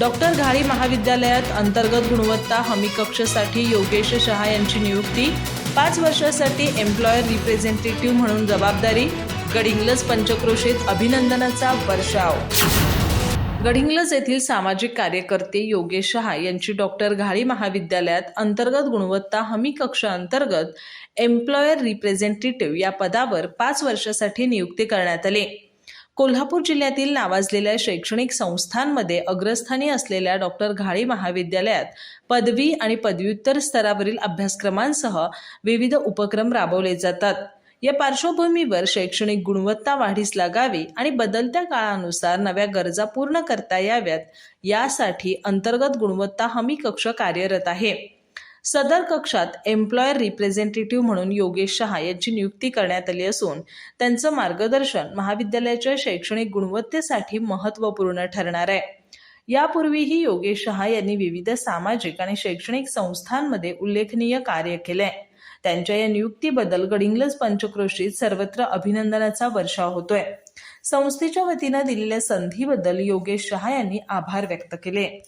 Doctor घाळी महाविद्यालयात अंतर्गत गुणवत्ता हमी कक्षसाठी योगेश शहा यांची नियुक्ती. पाच वर्षासाठी एम्प्लॉयर रिप्रेझेंटेटिव्ह म्हणून जबाबदारी. गडिंग्लज पंचक्रोशीत अभिनंदनाचा वर्षाव. गडिंग्लज येथील सामाजिक कार्यकर्ते योगेश शहा यांची डॉक्टर घाळी महाविद्यालयात अंतर्गत गुणवत्ता हमी कक्षाअंतर्गत एम्प्लॉयर रिप्रेझेंटेटिव्ह या पदावर पाच वर्षासाठी नियुक्ती करण्यात आली. कोल्हापूर जिल्ह्यातील नावाजलेल्या शैक्षणिक संस्थांमध्ये अग्रस्थानी असलेल्या डॉक्टर घाळी महाविद्यालयात पदवी आणि पदव्युत्तर स्तरावरील अभ्यासक्रमांसह विविध उपक्रम राबवले जातात. या पार्श्वभूमीवर शैक्षणिक गुणवत्ता वाढीस लागावी आणि बदलत्या काळानुसार नव्या गरजा पूर्ण करता याव्यात यासाठी अंतर्गत गुणवत्ता हमी कक्ष कार्यरत आहे. सदर कक्षात एम्प्लॉयर रिप्रेझेंटेटिव्ह म्हणून योगेश शहा यांची नियुक्ती करण्यात आली असून त्यांचं मार्गदर्शन महाविद्यालयाच्या शैक्षणिक गुणवत्तेसाठी महत्त्वपूर्ण ठरणार आहे. यापूर्वीही योगेश शहा यांनी विविध सामाजिक आणि शैक्षणिक संस्थांमध्ये उल्लेखनीय कार्य केले त्यांच्या या नियुक्तीबद्दल गडिंग्लज पंचक्रोशीत सर्वत्र अभिनंदनाचा वर्षाव होतोय. संस्थेच्या वतीनं दिलेल्या संधीबद्दल योगेश शहा यांनी आभार व्यक्त केले.